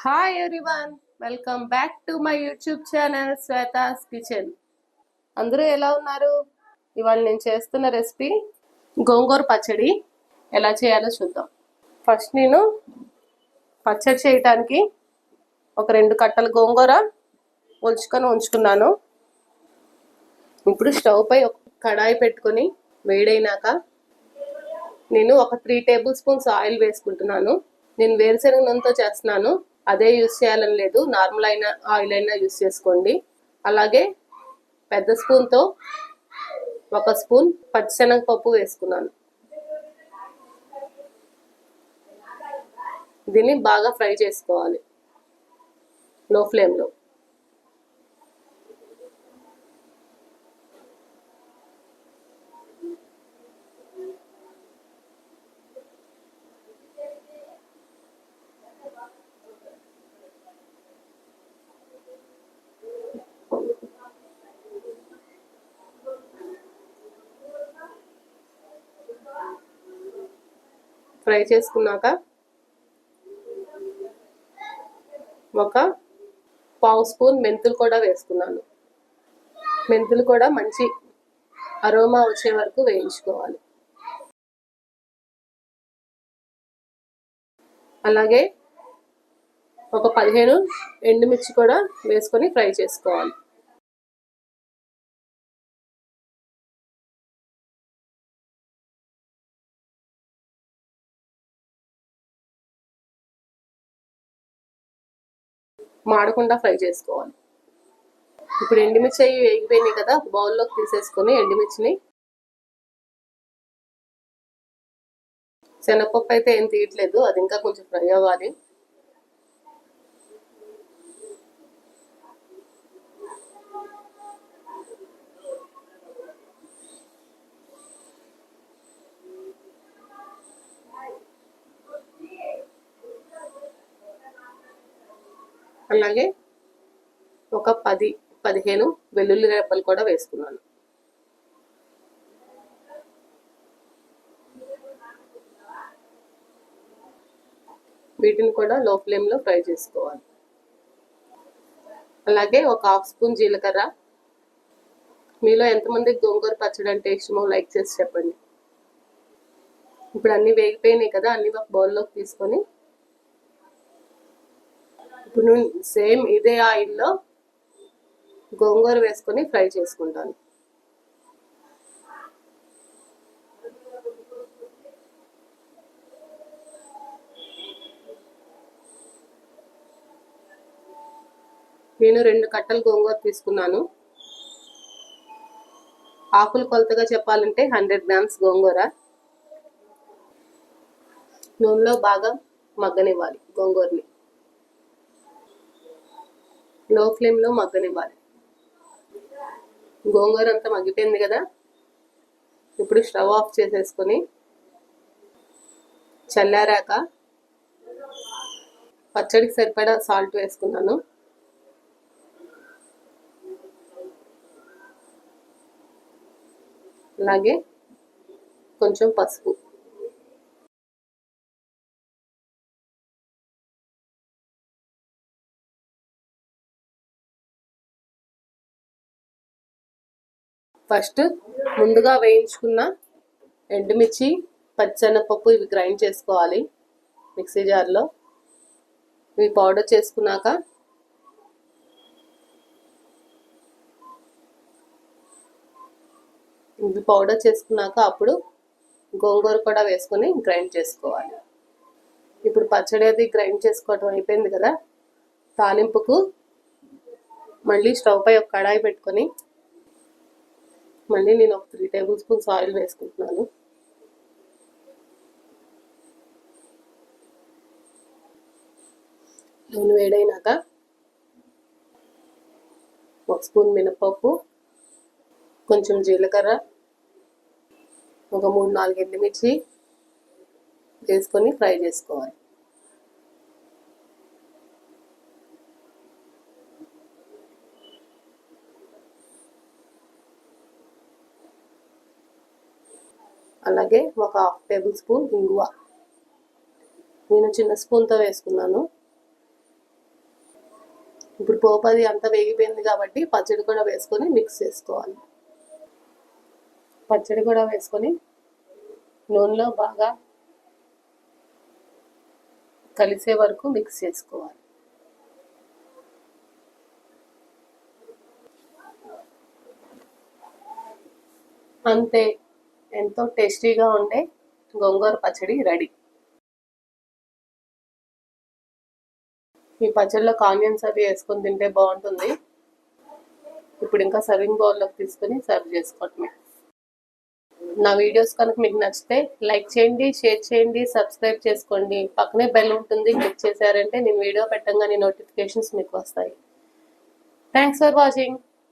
Hi everyone welcome back to my YouTube channel Shweta's kitchen అందరూ ఎలా ఉన్నారు? ఇవాళ నేను చేస్తున్న రెసిపీ గోంగూర పచ్చడి. ఎలా చేయాలో చూద్దాం. ఫస్ట్ నేను పచ్చడి చేయటానికి ఒక రెండు కట్టలు గోంగూర ఒలుచుకొని ఉంచుకున్నాను. ఇప్పుడు స్టవ్ పై ఒక కడాయి పెట్టుకొని వేడైనాక నేను ఒక త్రీ టేబుల్ స్పూన్స్ ఆయిల్ వేసుకుంటున్నాను. నేను వేరుశనగ నూనెతో చేస్తున్నాను. అదే యూస్ చేయాలని లేదు. నార్మల్ అయిన ఆయిల్ అయినా యూస్ చేసుకోండి. అలాగే పెద్ద స్పూన్తో ఒక స్పూన్ పచ్చిశనగపప్పు వేసుకున్నాను. దీన్ని బాగా ఫ్రై చేసుకోవాలి. లో ఫ్లేమ్లో. ఫ్రై చేసుకున్నాక ఒక పావు స్పూన్ మెంతులు కూడా వేసుకున్నాను. మెంతులు కూడా మంచి అరోమా వచ్చే వరకు వేయించుకోవాలి. అలాగే ఒక పదిహేను ఎండుమిర్చి కూడా వేసుకొని ఫ్రై చేసుకోవాలి. మాడకుండా ఫ్రై చేసుకోవాలి. ఇప్పుడు ఎండుమిర్చి అవి వేగిపోయినాయి కదా బౌల్లోకి తీసేసుకొని ఎండుమిర్చిని శనగపప్పు అయితే ఏం తీయట్లేదు అది ఇంకా కొంచెం ఫ్రై అవ్వాలి. అలాగే ఒక పది పదిహేను వెల్లుల్లి రేపలు కూడా వేసుకున్నాను. వీటిని కూడా లో ఫ్లేమ్లో ఫ్రై చేసుకోవాలి. అలాగే ఒక హాఫ్ స్పూన్ జీలకర్ర. మీలో ఎంతమంది గోంగూర పచ్చడి అంటే ఇష్టమో లైక్ చేసి చెప్పండి. ఇప్పుడు అన్నీ వేగిపోయినాయి కదా అన్ని ఒక బౌల్లోకి తీసుకొని ఇప్పుడు సేమ్ ఇదే ఆయిల్లో గోంగూర వేసుకొని ఫ్రై చేసుకుంటాను. నేను రెండు కట్టలు గోంగూర తీసుకున్నాను. ఆకులు కొలతగా చెప్పాలంటే హండ్రెడ్ గ్రామ్స్ గోంగూర. నూనెలో బాగా మగ్గనివ్వాలి గోంగూరని. లో ఫ్లేమ్లో మగ్గనివ్వాలి. గోంగూర అంతా మగ్గిపోయింది కదా? ఇప్పుడు స్టవ్ ఆఫ్ చేసేసుకొని చల్లారాక పచ్చడికి సరిపడా సాల్ట్ వేసుకున్నాను. అలాగే కొంచెం పసుపు. ఫస్ట్ ముందుగా వేయించుకున్న ఎండుమిర్చి పచ్చెనపప్పు ఇవి గ్రైండ్ చేసుకోవాలి మిక్సీ జార్లో ఇవి పౌడర్ చేసుకున్నాక ఇవి పౌడర్ చేసుకున్నాక అప్పుడు గోంగూర కూడా వేసుకొని గ్రైండ్ చేసుకోవాలి. ఇప్పుడు పచ్చడి అది గ్రైండ్ చేసుకోవటం అయిపోయింది కదా తాలింపుకు మళ్ళీ స్టవ్ పై ఒక కడాయి పెట్టుకొని మళ్ళీ నేను ఒక త్రీ టేబుల్ స్పూన్స్ ఆయిల్ వేసుకుంటున్నాను. నూనె వేడైనాక ఒక స్పూన్ మినపప్పు కొంచెం జీలకర్ర ఒక మూడు నాలుగు ఎండుమిర్చి వేసుకొని ఫ్రై చేసుకోవాలి. అలాగే ఒక హాఫ్ టేబుల్ స్పూన్ ఇంగువ. నేను చిన్న స్పూన్తో వేసుకున్నాను. ఇప్పుడు పోపది అంతా వేగిపోయింది కాబట్టి పచ్చడి కూడా వేసుకొని మిక్స్ చేసుకోవాలి. పచ్చడి కూడా వేసుకొని నూనెలో బాగా కలిసే వరకు మిక్స్ చేసుకోవాలి. అంతే. ఎంతో టేస్టీగా ఉండే గోంగూర పచ్చడి రెడీ. ఈ పచ్చడిలో ఆనియన్స్ అవి వేసుకొని తింటే బాగుంటుంది. ఇప్పుడు ఇంకా సర్వింగ్ బౌల్లోకి తీసుకుని సర్వ్ చేసుకోవటమే. నా వీడియోస్ కనుక మీకు నచ్చితే లైక్ చేయండి షేర్ చేయండి సబ్స్క్రైబ్ చేసుకోండి. పక్కనే బెల్ ఉంటుంది క్లిక్ చేశారంటే నేను వీడియో పెట్టంగానే నోటిఫికేషన్స్ మీకు వస్తాయి. Thanks for watching.